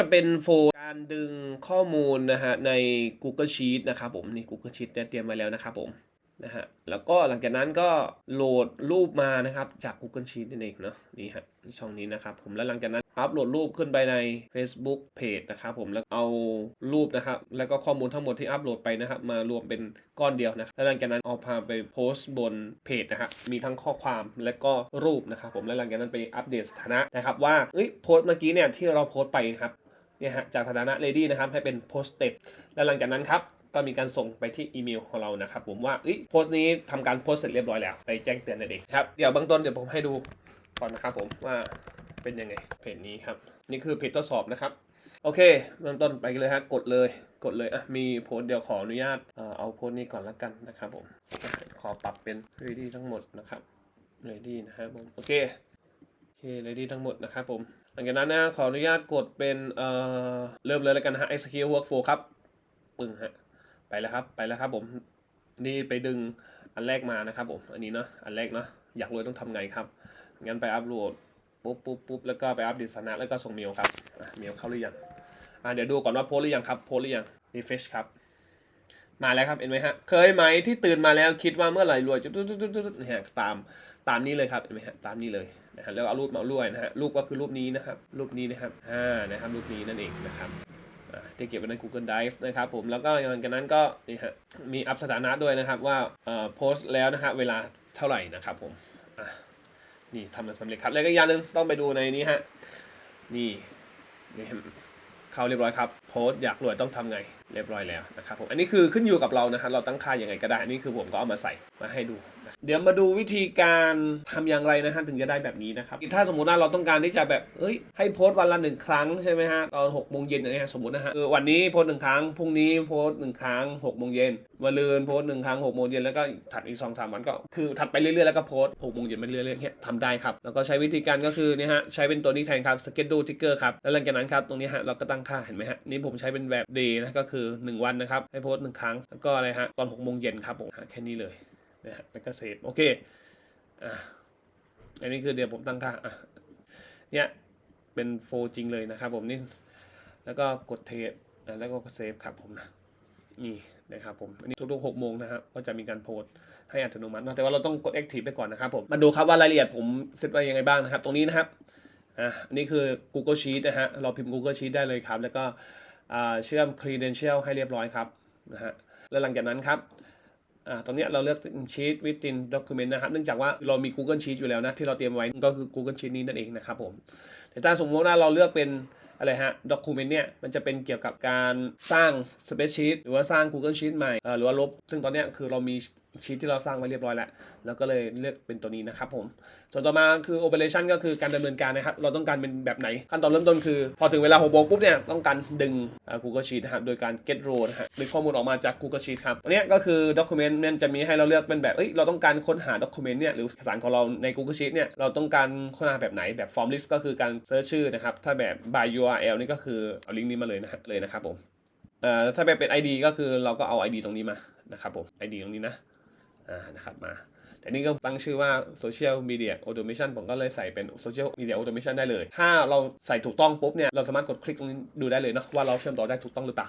จะเป็นโฟลด์การดึงข้อมูลนะฮะใน Google Sheet นะครับผมนี่ Google Sheet เนี่ยเตรียมไว้แล้วนะครับผมนะฮะแล้วก็หลังจากนั้นก็โหลดรูปมานะครับจาก Google Sheet นั่นเองเนาะนี่ฮะช่องนี้นะครับผมแล้วหลังจากนั้นอัปโหลดรูปขึ้นไปใน Facebook Page นะครับผมแล้วเอารูปนะครับแล้วก็ข้อมูลทั้งหมดที่อัปโหลดไปนะครับมารวมเป็นก้อนเดียวนะแล้วหลังจากนั้นเอาพาไปโพสต์บนเพจนะฮะมีทั้งข้อความและก็รูปนะครับผมแล้วหลังจากนั้นไปอัปเดตสถานะนะครับว่าเอ้ยโพสต์เมื่อกี้เนี่ยที่เราโพสต์ไปนะครับ เนี่ยฮะจากสถานะ ready นะครับให้เป็น posted แล้วหลังจากนั้นครับก็มีการส่งไปที่อีเมลของเรานะครับผมว่าโพสต์นี้ทำการโพสต์เสร็จเรียบร้อยแล้ว ไปแจ้งเตือนนั่นเองครับเดี๋ยวเบื้องต้นเดี๋ยวผมให้ดูก่อนนะครับผมว่าเป็นยังไงเพจนี้ครับ นี่คือเพจทดสอบนะครับ โอเคเริ่มต้นไปเลยฮะกดเลยกดเลยอะมีโพสต์เดี๋ยวขออนุญาตเอาโพสต์นี้ก่อนละกันนะครับผมขอปรับเป็น ready ทั้งหมดนะครับ ready นะครับผมโอเคโอเค ready ทั้งหมดนะครับผม ลังจากนั้นนะขออนุญาตกดเป็นเอ่อเริ่มเลยแล้วกันฮะ execute workflow ครับปึ้งฮะไปแล้วครับไปแล้วครับผมนี่ไปดึงอันแรกมานะครับผมอันนี้เนาะอันแรกเนาะอยากรวยต้องทำไงครับงั้นไปอัปโหลดปุ๊บปุ๊บปุ๊บแล้วก็ไปอัปเดตสถานะแล้วก็ส่งเมลครับเมลเข้าหรือยังอะเดี๋ยวดูก่อนว่าโพสหรือยังครับโพสหรือยัง refresh ครับมาแล้วครับเห็นไหมฮะเคยไหมที่ตื่นมาแล้วคิดว่าเมื่อไหร่รวยจุดจุดจุดจุดจุดเนี่ยตาม ตามนี้เลยครับเห็นไหมฮะตามนี้เลยนะฮะแล้วเอารูปมาด้วยนะฮะรูปก็คือรูปนี้นะครับรูปนี้นะครับอ่านะครับรูปนี้นั่นเองนะครับอ่าที่เก็บไว้ใน Google Drive นะครับผมแล้วก็หลังจากนั้นก็นี่ฮะมีอัพสถานะด้วยนะครับว่าเอ่อโพสต์แล้วนะฮะเวลาเท่าไหร่นะครับผมอะนี่ทำสำเร็จครับแล้วก็อย่างหนึ่งต้องไปดูในนี้ฮะนี่นี่เห็นเข้าเรียบร้อยครับโพสต์อยากรวยต้องทำไงเรียบร้อยแล้วนะครับผมอันนี้คือขึ้นอยู่กับเรานะครับเราตั้งค่ายังไงก็ได้อันนี้คือผมก็เอามาใส่มาให้ดู เดี๋ยวมาดูวิธีการทำอย่างไรนะฮะถึงจะได้แบบนี้นะครับถ้าสมมุติว่าเราต้องการที่จะแบบเอ้ยให้โพสต์วันละหนึ่งครั้งใช่ไหมฮะตอนหกโมงเย็นอย่างเงี้ยสมมตินะฮะเออวันนี้โพสต์หนึ่งครั้งพรุ่งนี้โพสต์หนึ่งครั้งหกโมงเย็นวันลืนโพสต์หนึ่งครั้งหกโมงเย็นแล้วก็ถัดอีกสองสามวันก็คือถัดไปเรื่อยๆแล้วก็โพสต์หกโมงเย็นไปเรื่อยๆเนี่ยทำได้ครับแล้วก็ใช้วิธีการก็คือเนี่ยฮะใช้เป็นตัวนี้แทนครับ schedule ticker ครับแล้วหลังจากนั้นครับตรงนี้ฮะเราก็ตั้งค่าเห็นไหมฮะนี่ผมใช้เป็นแบบ day นะก็คือ 1 วันนะครับให้โพสต์หนึ่งครั้งแล้วก็อะไรฮะตอน6โมงเย็นครับผมแค่นี้เลย นะฮะแล้วก็เซฟโอเคอะอันนี้คือเดี๋ยวผมตั้งค่าอะเนี่ยเป็นโฟจริงเลยนะครับผมนี่แล้วก็กดเทสแล้วก็เซฟครับผมนะนี่นะครับผมอันนี้ทุกๆ6โมงนะครับก็จะมีการโพสต์ให้อัตโนมัตินะแต่ว่าเราต้องกด active ไปก่อนนะครับผมมาดูครับว่ารายละเอียดผมเซตไว้ยังไงบ้างนะครับ ตรงนี้นะครับอะอันนี้คือ Google Sheet นะฮะเราพิมพ์ Google Sheet ได้เลยครับ แล้วก็เชื่อม credential ให้เรียบร้อยครับนะฮะแล้วหลังจากนั้นครับ อ่าตรงเนี้ยเราเลือก sheet within document นะครับ เนื่องจากว่าเรามี Google Sheet อยู่แล้วนะที่เราเตรียมไว้ก็คือ Google Sheet นี้นั่นเองนะครับผมแต่ถ้าสมมติว่าเราเลือกเป็นอะไรฮะ document เนี่ยมันจะเป็นเกี่ยวกับการสร้าง spreadsheet หรือว่าสร้าง Google Sheet ใหม่อ่อหรือว่าลบ ซึ่งตอนเนี้ยคือเรามี ชีทที่เราสร้างไว้เรียบร้อยแล้ว แล้วก็เลยเลือกเป็นตัวนี้นะครับผม ส่วนต่อมาคือ operation ก็คือการดำเนินการนะครับ เราต้องการเป็นแบบไหน ขั้นตอนเริ่มต้นคือ พอถึงเวลา6โมงปุ๊บเนี่ย ต้องการดึงอ่า Google Sheet นะครับ โดยการ get row นะฮะดึงข้อมูลออกมาจาก Google Sheet ครับ อันนี้ก็คือ document เนี่ยจะมีให้เราเลือกเป็นแบบ เอ้ย เราต้องการค้นหา document เนี่ย หรือเอกสารของเราใน Google Sheet เนี่ย เราต้องการค้นหาแบบไหน แบบ form list ก็คือการเซิร์ชชื่อนะครับ ถ้าแบบ by URL นี่ก็คือเอาลิงก์นี้มาเลยนะเลยนะครับผม เอ่อ ถ้าแบบเป็น ID ก็คือเราก็เอา ID ตรงนี้มา นะครับผม ID ตรงนี้นะ อ่านะครับมา แต่นี่ก็ตั้งชื่อว่า Social Media Automation ผมก็เลยใส่เป็น Social Media Automation ได้เลย ถ้าเราใส่ถูกต้องปุ๊บเนี่ย เราสามารถกดคลิกตรงนี้ดูได้เลยเนาะว่าเราเชื่อมต่อได้ถูกต้องหรือเปล่า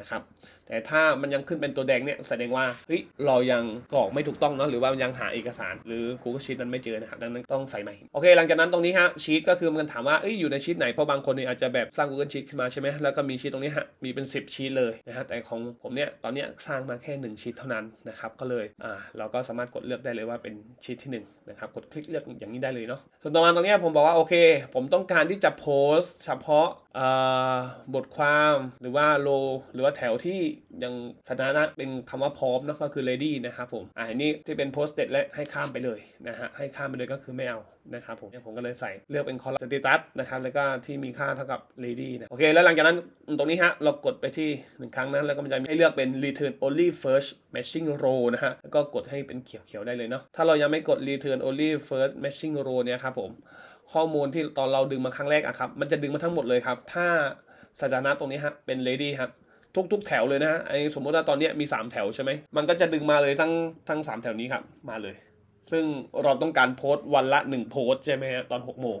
นะครับแต่ถ้ามันยังขึ้นเป็นตัวแดงเนี่ยแสดงว่าเฮ้ยเรายังกรอกไม่ถูกต้องเนาะหรือว่ายังหาเอกสาร หรือ Google Sheet นั้นไม่เจอนะครับดังนั้นต้องใส่ใหม่โอเค หลังจากนั้นตรงนี้ฮะชีตก็คือมันถามว่าเอ้ยอยู่ในชีตไหนเพราะบางคนเนี่ยอาจจะแบบสร้าง Google Sheet ขึ้นมาใช่ไหมแล้วก็มีชีตตรงนี้ฮะมีเป็น 10 ชีตเลยนะฮะแต่ของผมเนี่ยตอนเนี้ยสร้างมาแค่ 1 ชีตเท่านั้นนะครับก็เลยอ่าเราก็สามารถกดเลือกได้เลยว่าเป็นชีตที่1นะครับกดคลิกเลือกอย่างนี้ได้เลยเนาะส่วนต่อมาตรงนี้ผมบอกว่าโอเค ผมต้องการที่จะโพสเฉพาะบทความหรือว่าโล หรือว่าแถวที่ยังสถานะเป็นคำว่าพร้อมนะก็คือ ready นะครับผมอ่าอันนี้ที่เป็น posted และให้ข้ามไปเลยนะฮะให้ข้ามไปเลยก็คือไม่เอานะครับผมนี่ผมก็เลยใส่เลือกเป็น column status นะครับแล้วก็ที่มีค่าเท่ากับ ready นะโอเค แล้วหลังจากนั้นตรงนี้ฮะเรากดไปที่หนึ่งครั้งนั้นแล้วก็มันจะให้เลือกเป็น return only first matching row นะฮะแล้วก็กดให้เป็นเขียวๆได้เลยเนาะถ้าเรายังไม่กด return only first matching row เนี่ยครับผม ข้อมูลที่ตอนเราดึงมาครั้งแรกอะครับ มันจะดึงมาทั้งหมดเลยครับ ถ้าสถานะตรงนี้ฮะเป็น ready ครับทุกๆแถวเลยนะไอ้สมมติว่าตอนนี้มี 3 แถวใช่ไหม มันก็จะดึงมาเลยทั้งทั้ง 3 แถวนี้ครับ มาเลย ซึ่งเราต้องการโพสต์วันละ 1 โพสต์ใช่ไหมฮะตอน6โมง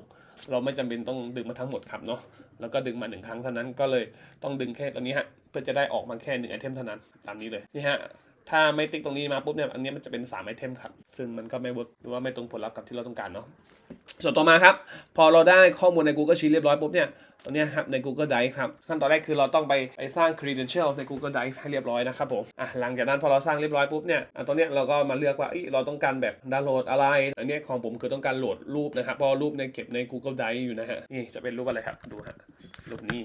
เราไม่จำเป็นต้องดึงมาทั้งหมดครับเนาะ แล้วก็ดึงมาหนึ่งครั้งเท่านั้นก็เลยต้องดึงแค่ตัวนี้ฮะ เพื่อจะได้ออกมาแค่หนึ่งไอเทมเท่านั้นตามนี้เลยนี่ฮะ ถ้าไม่ติ๊กตรงนี้มาปุ๊บเนี่ยอันนี้มันจะเป็น3ไอเทมครับ ซึ่งมันก็ไม่เวิร์กหรือว่าไม่ตรงผลลัพธ์กับที่เราต้องการเนาะส่วนต่อมาครับ พอเราได้ข้อมูลใน Google Sheet เรียบร้อยปุ๊บเนี่ยตรงนี้ครับใน Google Drive ครับขั้นตอนแรกคือเราต้องไปไปสร้าง credential ใน Google Drive ให้เรียบร้อยนะครับผมอะหลังจากนั้นพอเราสร้างเรียบร้อยปุ๊บเนี่ยอะตรงนี้เราก็มาเลือกว่าเอ้ยเราต้องการแบบดาวน์โหลดอะไร อันนี้ของผมคือต้องการโหลดรูปนะครับเพราะรูปในเก็บใน Google Drive อยู่นะฮะนี่จะเป็นรูปอะไรครับดูฮะรูปนี้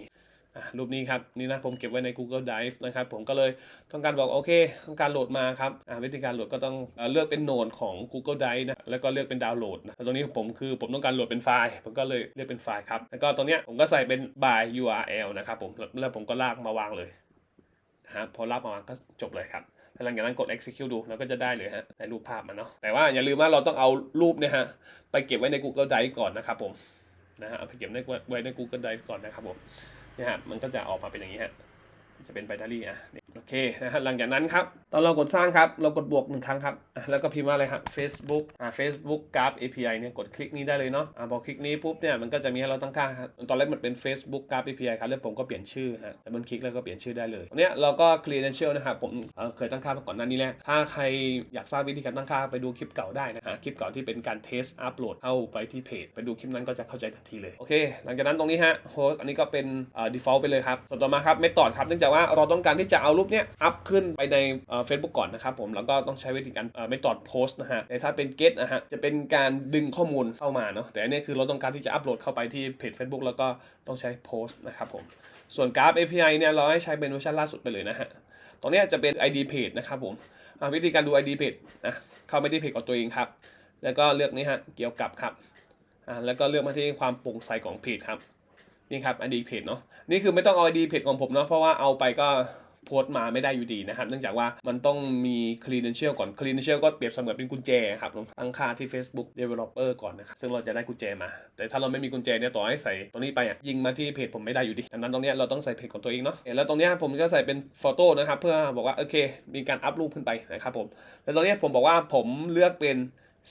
รูปนี้ครับนี่นะผมเก็บไว้ใน Google Drive นะครับผมก็เลยต้องการบอกโอเค ต้องการโหลดมาครับวิธีการโหลดก็ต้องเลือกเป็นโหนดของ Google Drive นะแล้วก็เลือกเป็นดาวน์โหลดนะตรงนี้ผมคือผมต้องการโหลดเป็นไฟล์ผมก็เลยเลือกเป็นไฟล์ครับแล้วก็ตรงเนี้ยผมก็ใส่เป็น by URL นะครับผมแล้วผมก็ลากมาวางเลยนะฮะพอลากมาวางก็จบเลยครับแล้วหลังจากนั้นกด execute ดูแล้วก็จะได้เลยฮะในรูปภาพมันเนาะแต่ว่าอย่าลืมว่าเราต้องเอารูปเนี่ยฮะไปเก็บไว้ใน Google Drive ก่อนนะครับผมนะฮะเอาไปเก็บไว้ใน Google Drive ก่อนนะครับผม นี่ยฮะมันก็จะออกมาเป็นอย่างนี้ฮะ จะเป็นไบนารี่อะโอเคนะฮะหลังจากนั้นครับ ตอนเรากดสร้างครับ เรากดบวกหนึ่งครั้งครับ แล้วก็พิมพ์ว่าอะไรครับ Facebook อ่า Facebook Graph API เนี่ยกดคลิกนี้ได้เลยเนาะอ่าพอคลิกนี้ปุ๊บเนี่ยมันก็จะมีให้เราตั้งค่าครับตอนแรกมันเป็น Facebook Graph API ครับแล้วผมก็เปลี่ยนชื่อฮะแล้วมันคลิกแล้วก็เปลี่ยนชื่อได้เลยเนี้ยเราก็ credential นะครับผมเเคยตั้งค่ามาก่อนหน้านี้แล้วถ้าใครอยากทราบวิธีการตั้งค่าไปดูคลิปเก่าได้นะฮะคลิปเก่าที่เป็นการเทสอัปโหลดเข้าไปที่เพจไปดูคลิปนั้นก็จะเข้าใจทันทีเลยโอเค หลังจากนั้นตรงนี้ฮะโฮสอันนี้ก็เป็นอ่อ default ไปเลยครับส่วนต่อมาครับ method ครับเนื่องจากว่าเราต้องการที่จะเอารูปเนี้ยอัพขึ้นไปในเฟซบุ๊กก่อนนะครับผมแล้วก็ต้องใช้วิธีการเอ่อ method post นะฮะแต่ถ้าเป็น get นะฮะจะเป็นการดึงข้อมูลเข้ามาเนาะแต่อันนี้คือเราต้องการที่จะอัปโหลดเข้าไปที่เพจ Facebook แล้วก็ต้องใช้ post นะครับผมส่วน Graph API เนี่ยเราให้ใช้เป็นเวอร์ชันล่าสุดไปเลยนะฮะตรงนี้จะเป็น ID page นะครับผมวิธีการดู ID page นะเข้าไปที่เพจของตัวเองครับ แล้วก็เลือกนี้ฮะเกี่ยวกับครับแล้วก็เลือกมาที่ความโปร่งใสของเพจครับ นี่ครับ ID เพจเนาะนี่คือไม่ต้องเอา ID เพจของผมเนาะเพราะว่าเอาไปก็โพสต์มาไม่ได้อยู่ดีนะครับ เนื่องจากว่ามันต้องมี credential ก่อน credential ก็เปรียบเสมือนเป็นกุญแจครับลงตั้งค่าที่ Facebook developer ก่อนนะครับซึ่งเราจะได้กุญแจมา แต่ถ้าเราไม่มีกุญแจเนี่ยต่อให้ใส่ตรงนี้ไปอะยิงมาที่เพจผมไม่ได้อยู่ดีดังนั้นตรงเนี้ยเราต้องใส่เพจของตัวเองเนาะแล้วตรงเนี้ยผมก็ใส่เป็นโฟโต้นะครับเพื่อบอกว่าโอเค มีการอัพรูปขึ้นไปนะครับผมแล้วตรงเนี้ยผมบอกว่าผมเลือกเป็น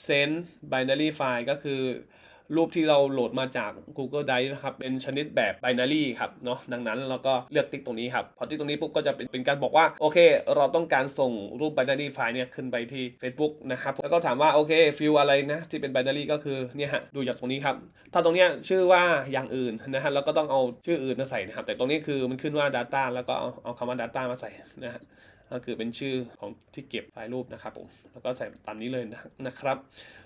send binary file ก็คือ รูปที่เราโหลดมาจาก Google Drive นะครับเป็นชนิดแบบ binary ครับเนาะดังนั้นเราก็เลือกติ๊กตรงนี้ครับพอติ๊กตรงนี้ปุ๊บก็จะเป็นเป็นการบอกว่าโอเค เราต้องการส่งรูป binary file เนี่ยขึ้นไปที่ Facebook นะครับแล้วก็ถามว่าโอเคฟิลอะไรนะที่เป็น binary ก็คือเนี่ยฮะดูจากตรงนี้ครับถ้าตรงเนี้ยชื่อว่าอย่างอื่นนะฮะเราก็ต้องเอาชื่ออื่นมาใส่นะครับแต่ตรงนี้คือมันขึ้นว่า data แล้วก็เอาเอาคำว่า data มาใส่นะฮะ ก็คือเป็นชื่อของที่เก็บไฟล์รูปนะครับผมแล้วก็ใส่ตามนี้เลยนะครับ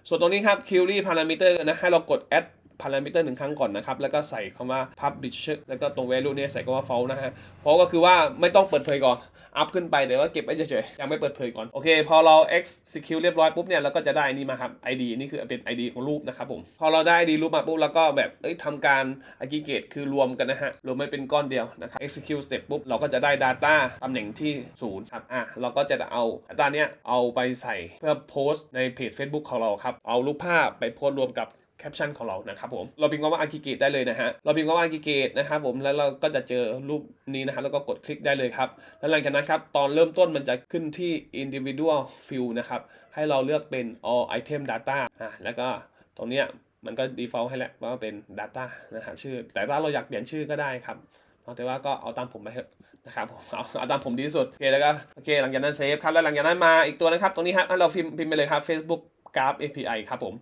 ส่วนตรงนี้ครับ query parameter นะให้เรากด add parameter หนึ่งครั้งก่อนนะครับ แล้วก็ใส่คำว่า publisher แล้วก็ตรง value เนี่ยใส่คำว่า false นะฮะ false ก็คือว่าไม่ต้องเปิดเผยก่อนอัพขึ้นไปแต่ว่าเก็บไว้เฉยๆ ยังไม่เปิดเผยก่อน โอเค พอเรา execute เรียบร้อยปุ๊บเนี่ย เราก็จะได้นนี่มาครับ ID นี่คือเป็น ID ของรูปนะครับผม พอเราได้ ID รูปมาปุ๊บ แล้วก็แบบเอ้ยทำการ aggregate คือรวมกันนะฮะ รวมไม่เป็นก้อนเดียวนะครับ execute step ปุ๊บ เราก็จะได้ data ตำแหน่งที่ 0 ครับ อะ เราก็จะเอา data เนี้ยเอาไปใส่เพื่อโพสต์ในเพจ Facebook ของเราครับ เอารูปภาพไปโพสต์รวมกับ แคปชั่นของเรานะครับผมเราพิมพ์คำว่า aggregate ได้เลยนะฮะเราพิมพ์คำว่า aggregate นะครับผมแล้วเราก็จะเจอรูปนี้นะฮะแล้วก็กดคลิกได้เลยครับแล้วหลังจากนั้นครับตอนเริ่มต้นมันจะขึ้นที่ individual field นะครับให้เราเลือกเป็น all item data อะแล้วก็ตรงเนี้ยมันก็ default ให้แล้วว่าเป็น data นะฮะชื่อ แต่ถ้าเราอยากเปลี่ยนชื่อก็ได้ครับเอาแต่ว่าก็เอาตามผมไปเถอะนะครับผมเอาเอาตามผมดีที่สุดโอเคแล้วก็โอเค หลังจากนั้นเซฟครับแล้วหลังจากนั้นมาอีกตัวนะครับตรงนี้ฮะเราพิมพ์พิมพ์ไปเลยครับ Facebook Graph API ครับผม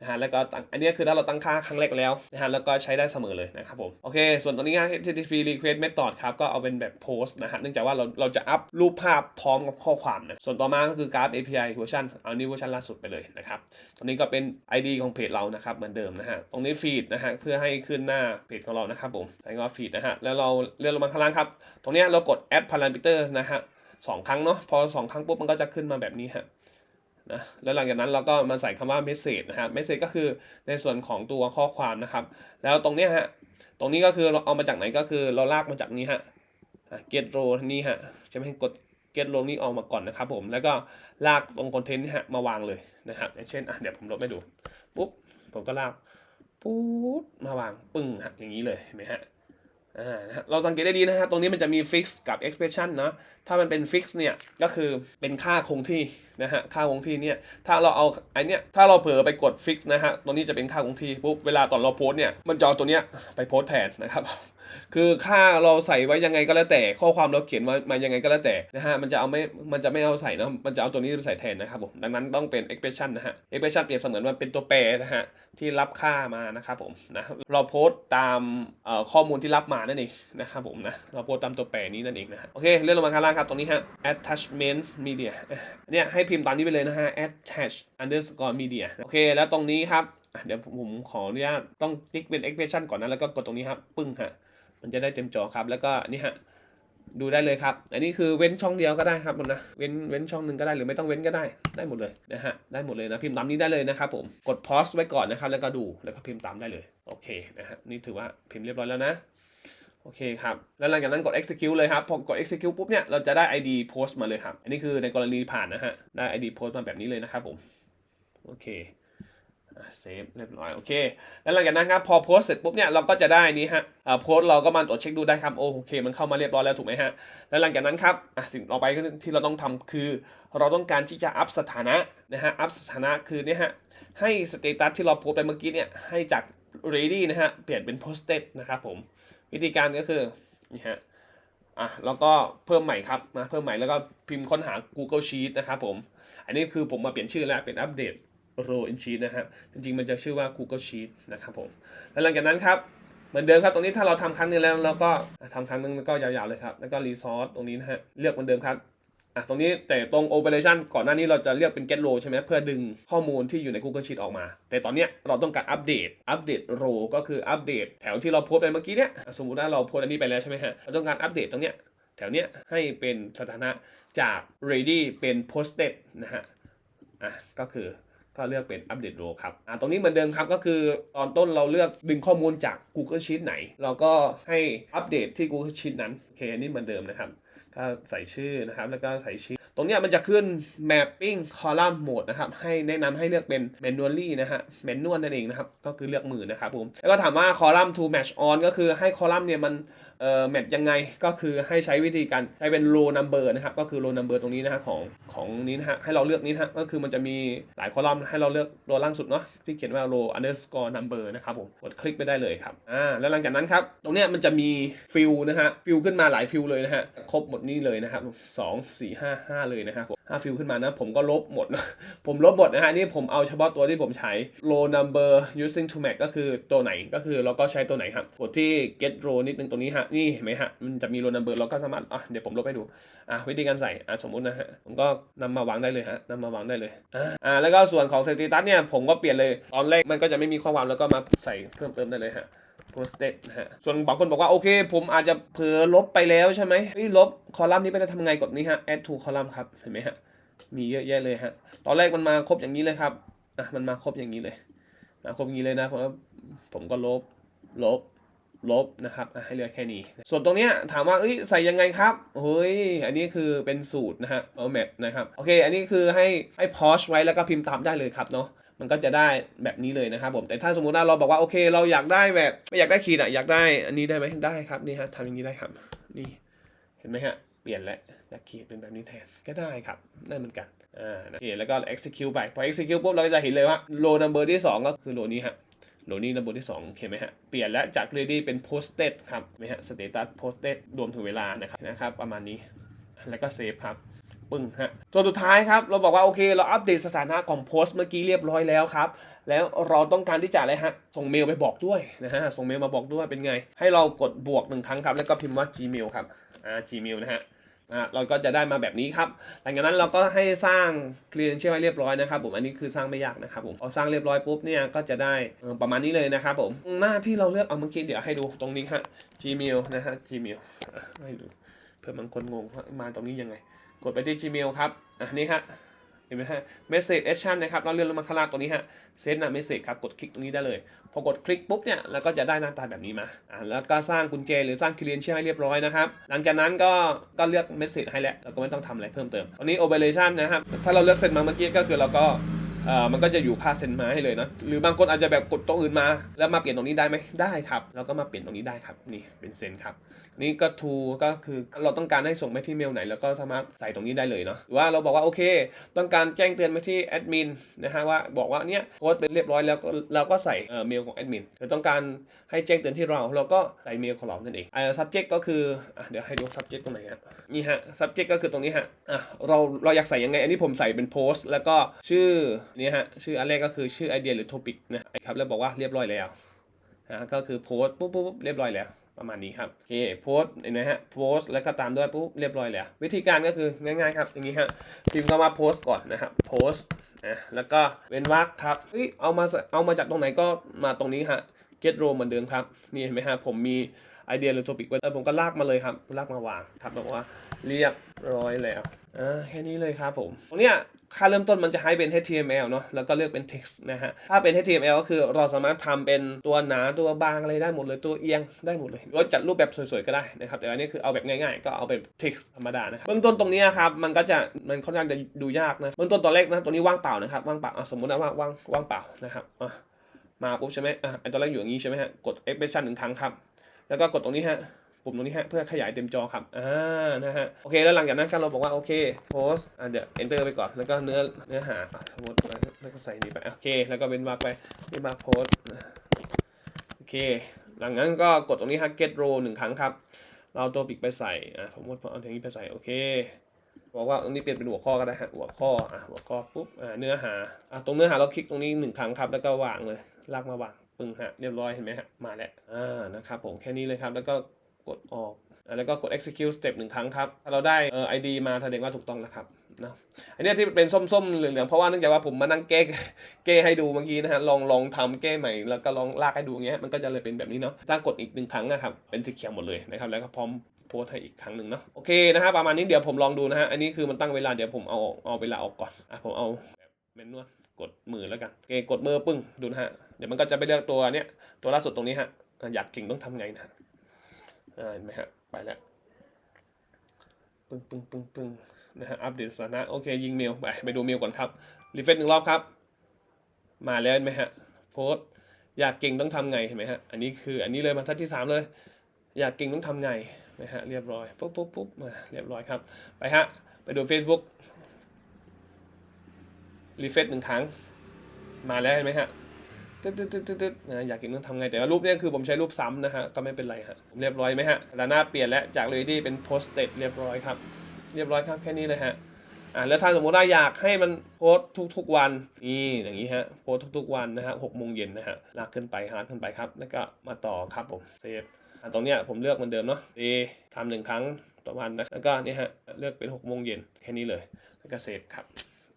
นะฮะแล้วก็อันนี้คือถ้าเราตั้งค่าครั้งแรกแล้วนะฮะแล้วก็ใช้ได้เสมอเลยนะครับผมโอเค ส่วนตรงนี้ HTTP request method ครับก็เอาเป็นแบบโพสต์นะฮะเนื่องจากว่าเราเราจะอัพรูปภาพพร้อมกับข้อความนะส่วนต่อมาก็คือ Graph API เวอร์ชันเอานี้เวอร์ชันล่าสุดไปเลยนะครับตรงนี้ก็เป็น ID ของเพจเรานะครับเหมือนเดิมนะฮะตรงนี้ฟีดนะฮะเพื่อให้ขึ้นหน้าเพจของเรานะครับผมแล้วก็ฟีดนะฮะแล้วเราเลื่อนลงมาข้างล่างครับตรงนี้เรากด add parameter นะฮะสองครั้งเนาะพอสองครั้งปุ๊บมันก็จะขึ้นมาแบบนี้ฮะ นะแล้วหลังจากนั้นเราก็มาใส่คำว่า message นะฮะ message ก็คือในส่วนของตัวข้อความนะครับ แล้วตรงเนี้ยฮะตรงนี้ก็คือเราเอามาจากไหนก็คือเราลากมาจากนี้ฮะ get row นี่ฮะจะไม่ให้กด get row นี่ออกมาก่อนนะครับผมแล้วก็ลากตรงคอนเทนต์นี่ฮะมาวางเลยนะครับอย่างเช่นอะเดี๋ยวผมลบให้ดูปุ๊บผมก็ลากปุ๊บมาวางปึ้งฮะอย่างนี้เลยเห็นไหมฮะ เราสังเกตได้ดีนะฮะตรงนี้มันจะมี fix กับ expression เนาะถ้ามันเป็น fix เนี่ยก็คือเป็นค่าคงที่นะฮะค่าคงที่เนี่ยถ้าเราเอาไอเนี้ยถ้าเราเผลอไปกด fix นะฮะตรงนี้จะเป็นค่าคงที่ปุ๊บเวลาตอนเราโพสเนี่ยมันจะเอาตัวเนี้ยไปโพสแทนนะครับ คือค่าเราใส่ไว้ยังไงก็แล้วแต่ ข้อความเราเขียนมามายังไงก็แล้วแต่นะฮะมันจะเอาไม่มันจะไม่เอาใส่เนะมันจะเอาตัวนี้ไปใส่แทนนะครับผมดังนั้นต้องเป็น expression นะฮะ expression เปรียบเสมือนว่าเป็นตัวแปรนะฮะที่รับค่ามานะครับผมนะเราโพสต์ตามข้อมูลที่รับมานั่นเองนะครับผมนะเราโพสต์ตามตัวแปรนี้นั่นเองนะฮะโอเคเลื่อนลงมาข้างล่างครับตรงนี้ฮะ attachment media เนี่ยให้พิมพ์ตามนี้ไปเลยนะฮะ attach underscore media โอเค แล้วตรงนี้ครับเดี๋ยวผมขออนุญาตต้องติ๊กเป็น expression ก่อนนะแล้วก็กดตรงนี้ครับปึ้งฮะ มันจะได้เต็มจอครับ แล้วก็นี่ฮะดูได้เลยครับ อันนี้คือเว้นช่องเดียวก็ได้ครับนะ เว้นเว้นช่องหนึ่งก็ได้หรือไม่ต้องเว้นก็ได้ ได้หมดเลยนะฮะ ได้หมดเลยนะพิมพ์ตามนี้ได้เลยนะครับผม กด pause ไว้ก่อนนะครับ แล้วก็ดูแล้วก็พิมพ์ตามได้เลย โอเคนะฮะ นี่ถือว่าพิมพ์เรียบร้อยแล้วนะ โอเคครับ แล้วหลังจากนั้นกด execute เลยครับ พอกด execute ปุ๊บเนี่ย เราจะได้ ID post มาเลยครับ อันนี้คือในกรณีผ่านนะฮะ ได้ ID post มาแบบนี้เลยนะครับผม โอเค เซฟเรียบร้อยโอเคแล้วหลังจากนั้นครับพอโพสเสร็จปุ๊บเนี่ยเราก็จะได้นี้ฮะอ่าโพสเราก็มาตรวจเช็คดูได้ครับโอเค มันเข้ามาเรียบร้อยแล้วถูกไหมฮะแล้วหลังจากนั้นครับอะสิ่งต่อไปที่เราต้องทำคือ เราต้องการที่จะอัพสถานะนะฮะอัพสถานะคือเนี่ยฮะให้สเตตัสที่เราโพสไปเมื่อกี้เนี่ยให้จาก ready นะฮะเปลี่ยนเป็น posted นะครับผมวิธีการก็คือนี่ฮะอะแล้วก็เพิ่มใหม่ครับมาเพิ่มใหม่แล้วก็พิมพ์ค้นหา Google Sheet นะครับผม อันนี้คือผมมาเปลี่ยนชื่อแล้วเป็นอัปเดต Row in Sheet นะฮะจริงๆ มันจะชื่อว่า Google Sheet นะครับผมแล้วหลังจากนั้นครับเหมือนเดิมครับตรงนี้ถ้าเราทำครั้งหนึงแล้วเราก็ทำครั้งหนึงก็ยาวๆเลยครับแล้วก็ Resource ตรงนี้นะฮะเลือกเหมือนเดิมครับอะตรงนี้แต่ตรง Operation ก่อนหน้านี้เราจะเรียกเป็น Get Row ใช่ไหมเพื่อดึงข้อมูลที่อยู่ใน Google Sheet ออกมา แต่ตอนเนี้ยเราต้องการอัปเดตอัปเดต Row ก็คืออัปเดตแถวที่เราโพสไปเมื่อกี้เนี้ยสมมุติว่าเราโพสอันนี้ไปแล้วใช่ไหมฮะเราต้องการอัปเดตตรงเนี้ยแถวเนี้ยให้เป็นสถานะจาก ready เป็น posted นะฮะอะก็คือ ก็เลือกเป็นอัปเดตโรครับอ่าตรงนี้เหมือนเดิมครับก็คือตอนต้นเราเลือกดึงข้อมูลจาก Google Sheet ไหน เราก็ให้อัปเดตที่ Google Sheet นั้นโอเคอันนี้เหมือนเดิมนะครับก็ใส่ชื่อนะครับแล้วก็ใส่ชื่อตรงนี้มันจะขึ้น mapping column mode นะครับให้แนะนำให้เลือกเป็น manually นะฮะ manual นั่นเองนะครับก็คือเลือกมือนะครับผมแล้วก็ถามว่า column to match on ก็คือให้ column เนี่ยมัน เอ่อแมทยังไงก็คือให้ใช้วิธีการใช้เป็น row number นะครับก็คือ row number ตรงนี้นะฮะของของนี้นะฮะให้เราเลือกนี้นะฮะก็คือมันจะมีหลายคอลัมน์ให้เราเลือกตัวล่างสุดเนาะที่เขียนว่า row underscore number นะครับผมกดคลิกไปได้เลยครับอ่าแล้วหลังจากนั้นครับตรงเนี้ยมันจะมีฟิลนะฮะฟิลขึ้นมาหลายฟิลเลยนะฮะครบหมดนี่เลยนะครับสองสี่ห้าห้าเลยนะครับผมห้าฟิลขึ้นมานะผมก็ลบหมดนะผมลบหมดนะฮะนี่ผมเอาเฉพาะตัวที่ผมใช้ row number using to match ก็คือตัวไหนก็คือเราก็ใช้ตัวไหนครับกดที่ get row นิดนึงตรงนี้ฮะนี่เห็นไหมฮะ มันจะมี row number เราก็สามารถ อะ เดี๋ยวผมลบให้ดู อะ วิธีการใส่ อะ สมมุตินะฮะ ผมก็นำมาวางได้เลยฮะนำมาวางได้เลย อ่า แล้วก็ส่วนของ status เนี่ย ผมก็เปลี่ยนเลย ตอนแรกมันก็จะไม่มีข้อความแล้วก็มาใส่เพิ่มเติมได้เลยฮะ posted นะฮะ ส่วนบางคนบอกว่า โอเค ผมอาจจะเผลอลบไปแล้วใช่ไหมเฮ้ยลบคอลัมน์นี้ไปจะทำไงกดนี้ฮะ add to column ครับ เห็นไหมฮะ มีเยอะแยะเลยฮะ ตอนแรกมันมาครบอย่างนี้เลยครับ อะ มันมาครบอย่างนี้เลยมาครบอย่างนี้เลยนะ ผมก็ผมก็ลบ ลบ ลบนะครับให้เหลือแค่นี้ ส่วนตรงเนี้ยถามว่าเอ้ยใส่ยังไงครับเฮ้ยอันนี้คือเป็นสูตรนะฮะเอาแมทนะครับโอเคอันนี้คือให้ให้พอชไว้แล้วก็พิมพ์ตามได้เลยครับเนาะมันก็จะได้แบบนี้เลยนะครับผมแต่ถ้าสมมุติว่าเราบอกว่าโอเค เราอยากได้แบบไม่อยากได้ขีดอะอยากได้อันนี้ได้ไหมได้ครับนี่ฮะทำอย่างนี้ได้ครับนี่เห็นไหมฮะเปลี่ยนแล้วจากขีดเป็นแบบนี้แทนก็ได้ครับได้เหมือนกันอ่านะโอเคแล้วก็ execute ไปพอ execute ปุ๊บเราก็จะเห็นเลยว่า row number ที่ 2 ก็คือ row นี้ฮะ โหลนี้ number ที่2โอเคไหมฮะ เปลี่ยนแล้วจาก ready เป็น posted ครับไหมฮะ status posted รวมถึงเวลานะครับนะครับ ประมาณนี้ แล้วก็ save ครับปึ้งฮะตัวสุดท้ายครับ เราบอกว่าโอเค เราอัปเดตสถานะของโพสต์เมื่อกี้เรียบร้อยแล้วครับ แล้วเราต้องการที่จะอะไรฮะ ส่งเมลไปบอกด้วยนะฮะ ส่งเมลมาบอกด้วยเป็นไง ให้เรากดบวกหนึ่งครั้งครับ แล้วก็พิมพ์ว่า gmail ครับ อ่า gmail นะฮะ นะเราก็จะได้มาแบบนี้ครับ หลังจากนั้นเราก็ให้สร้าง credential ให้เรียบร้อยนะครับผม อันนี้คือสร้างไม่ยากนะครับผมพอสร้างเรียบร้อยปุ๊บเนี่ยก็จะได้ประมาณนี้เลยนะครับผม หน้าที่เราเลือกเอาเมื่อกี้เดี๋ยวให้ดูตรงนี้ฮะ gmail นะฮะ gmail ให้ดูเผื่อบางคนงงมาตรงนี้ยังไง กดไปที่ Gmail ครับอะนี่ฮะ เห็นไหมฮะ Message Action นะครับเราเลื่อนลงมาข้างล่างตรงนี้ฮะ Send นะ Message ครับกดคลิกตรงนี้ได้เลย พอกดคลิกปุ๊บเนี่ยเราก็จะได้หน้าตาแบบนี้มาอ่าแล้วก็สร้างกุญแจหรือสร้าง credential ให้เรียบร้อยนะครับ หลังจากนั้นก็ก็เลือก Message ให้แล้วเราก็ไม่ต้องทำอะไรเพิ่มเติมตอนนี้ Operation นะครับถ้าเราเลือกเสร็จมาเมื่อกี้ก็คือเราก็ เอ่อมันก็จะอยู่ค่าเซ็นมาให้เลยนะหรือบางคนอาจจะแบบกดตรงอื่นมา แล้วมาเปลี่ยนตรงนี้ได้ไหมได้ครับเราก็มาเปลี่ยนตรงนี้ได้ครับนี่เป็นเซ็นครับ นี่ก็ to ก็คือเราต้องการให้ส่งไปที่เมลไหน แล้วก็สามารถใส่ตรงนี้ได้เลยเนาะหรือว่าเราบอกว่าโอเค ต้องการแจ้งเตือนไปที่แอดมินนะฮะว่าบอกว่าเนี่ยโพสต์เป็นเรียบร้อยแล้วก็เราก็ใส่เมลของแอดมินหรือต้องการให้แจ้งเตือนที่เราเราก็ใส่เมลของเรานั่นเองเอ่อ subject ก็คืออะเดี๋ยวให้ดู subject ตรงไหนฮะนี่ฮะ subject ก็คือตรงนี้ฮะอะเราเราอยากใส่ยังไงอันนี้ผมใส่เป็นโพสต์แล้วก็ชื่อนี่ฮะชื่ออันแรกก็คือชื่อไอเดียหรือ topic นะครับแล้วบอกว่าเรียบร้อยแล้วนะก็คือโพสต์ปุ๊บปุ๊บเรียบร้อยแล้วประมาณนี้ครับโอเคโพสต์เห็นไหมฮะโพสต์แล้วก็ตามด้วยปุ๊บเรียบร้อยแล้ว วิธีการก็คือง่ายๆครับอย่างนี้ฮะพิมพ์คำว่าโพสต์ก่อนนะครับโพสต์นะแล้วก็เว้นวรรคครับเฮ้ยเอามาเอามาจากตรงไหนก็มาตรงนี้ฮะ get row เหมือนเดิมครับนี่เห็นไหมฮะผมมีไอเดียหรือ topic ไว้แล้วผมก็ลากมาเลยครับลากมาวางครับบอกว่าเรียบร้อยแล้วอ่าแค่นี้เลยครับผมตรงเนี้ย ค่าเริ่มต้นมันจะให้เป็น HTML เนาะแล้วก็เลือกเป็น text นะฮะ ถ้าเป็น HTML ก็คือเราสามารถทำเป็นตัวหนาตัวบางอะไรได้หมดเลยตัวเอียงได้หมดเลยหรือว่าจัดรูปแบบสวยๆก็ได้นะครับแต่อันนี้คือเอาแบบง่ายๆ ก็เอาเป็น text ธรรมดานะครับเบื้องต้นตรงนี้ครับมันก็จะมันค่อนข้างจะดูยากนะเบื้องต้นตอนแรกนะตัวนี้ว่างเปล่านะครับว่างเปล่าสมมตินะว่าว่างว่างเปล่านะครับมาปุ๊บใช่ไหมอะไอตอนแรกอยู่อย่างนี้ใช่ไหมฮะกด expression หนึ่งครั้งครับแล้วก็กดตรงนี้ฮะ ปุ่มตรงนี้ฮะเพื่อขยายเต็มจอครับอ่านะฮะโอเคแล้วหลังจากนั้นครับเราบอกว่าโอเคโพสอ่าเดี๋ยว enter ไปก่อนแล้วก็เนื้อเนื้อหาสมมติแล้วก็ใส่นี่ไปโอเค แล้วก็เป็นวรรคไปนี่มาโพสโอเค หลังนั้นก็กดตรงนี้ฮะ get row หนึ่งครั้งครับ เราเอาตัวปิกไปใส่อะสมมติเอาตรงนี้ไปใส่โอเคบอกว่าตรงนี้เปลี่ยนเป็นหัวข้อก็ได้ฮะหัวข้ออะหัวข้อปุ๊บอ่าเนื้อหาอะตรงเนื้อหาเราคลิกตรงนี้หนึ่งครั้งครับ แล้วก็วางเลยลากมาวางปึ้งฮะเรียบร้อยเห็นไหมฮะมาแล้วอ่านะครับผมแค่นี้เลยครับแล้วก็ กดออก แล้วก็กด execute step หนึ่งครั้งครับ ถ้าเราได้เอ่อ ID มาแสดงว่าถูกต้องนะครับนะอันนี้ที่เป็นส้มๆเหลืองๆเพราะว่าเนื่องจากว่าผมมานั่งแก้แก้ให้ดูเมื่อกี้นะฮะลองลองทำแก้ใหม่ แล้วก็ลองลากให้ดูอย่างเงี้ยมันก็จะเลยเป็นแบบนี้เนาะถ้ากดอีกหนึ่งครั้งนะครับเป็นสีเขียวหมดเลยนะครับแล้วก็พร้อมโพสให้อีกครั้งหนึ่งเนาะโอเคนะฮะประมาณนี้เดี๋ยวผมลองดูนะฮะอันนี้คือมันตั้งเวลาเดี๋ยวผมเอาเอาเวลาออกก่อนอะผมเอาแบบเมนนวลกดมือแล้วกันโอเคกดมือปึ้งดูนะฮะเดี๋ยวมันก็จะไปเลือกตัวเนี้ยตัวล่าสุดตรงนี้ฮะอยากเก่งต้องทำไงนะ เห็นไหมฮะ ไปแล้ว ปึ้งปึ้งปึ้งปึ้งนะฮะ อัปเดตสถานะ โอเค ยิงเมล ไป ไปดูเมลก่อนครับ รีเฟรชหนึ่งรอบครับ มาแล้วเห็นไหมฮะ โพสต์อยากเก่งต้องทำไง เห็นไหมฮะ อันนี้คือ อันนี้เลยมาทัดที่สามเลย อยากเก่งต้องทำไงนะฮะ เรียบร้อย ปุ๊บปุ๊บปุ๊บมา เรียบร้อยครับ ไปฮะ ไปดู Facebook รีเฟรชหนึ่งครั้ง มาแล้วเห็นไหมฮะ ตึ๊ดตึ๊ดตึ๊ดตึ๊ดนะอยากเก่งต้องทำไง แต่ว่ารูปนี้คือผมใช้รูปซ้ำนะฮะ ก็ไม่เป็นไรฮะ เรียบร้อยไหมฮะแล้วหน้าเปลี่ยนแล้ว จาก ready เป็น posted เรียบร้อยครับ เรียบร้อยครับแค่นี้เลยฮะ อ่าแล้วถ้าสมมติว่าอยากให้มันโพสต์ทุกๆวัน นี่อย่างนี้ฮะ โพสต์ทุกๆวันนะฮะหกโมงเย็นนะฮะ ลากขึ้นไปฮาร์ดขึ้นไปครับ แล้วก็มาต่อครับผม เซฟอ่าตรงเนี้ยผมเลือกเหมือนเดิมเนาะเอทำหนึ่งครั้งต่อวันนะ แล้วก็นี่ฮะ เลือกเป็นหกโมงเย็นแค่นี้เลย แล้วก็เซฟครับ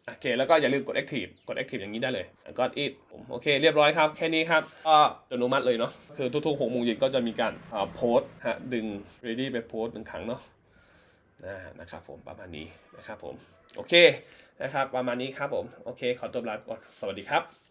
โอเค แล้วก็อย่าลืมกด active กด active อย่างนี้ได้เลยกด it ผมโอเค เรียบร้อยครับ แค่นี้ครับ ก็อัตโนมัติเลยเนาะ คือทุกๆหกโมงเย็นก็จะมีการโพสต์ฮะ ดึง ready ไปโพสต์หนึ่งครั้งเนาะนะนะครับผม ประมาณนี้นะครับผม โอเค นะครับ ประมาณนี้ครับผม โอเค ขอตัวลาไปก่อน สวัสดีครับ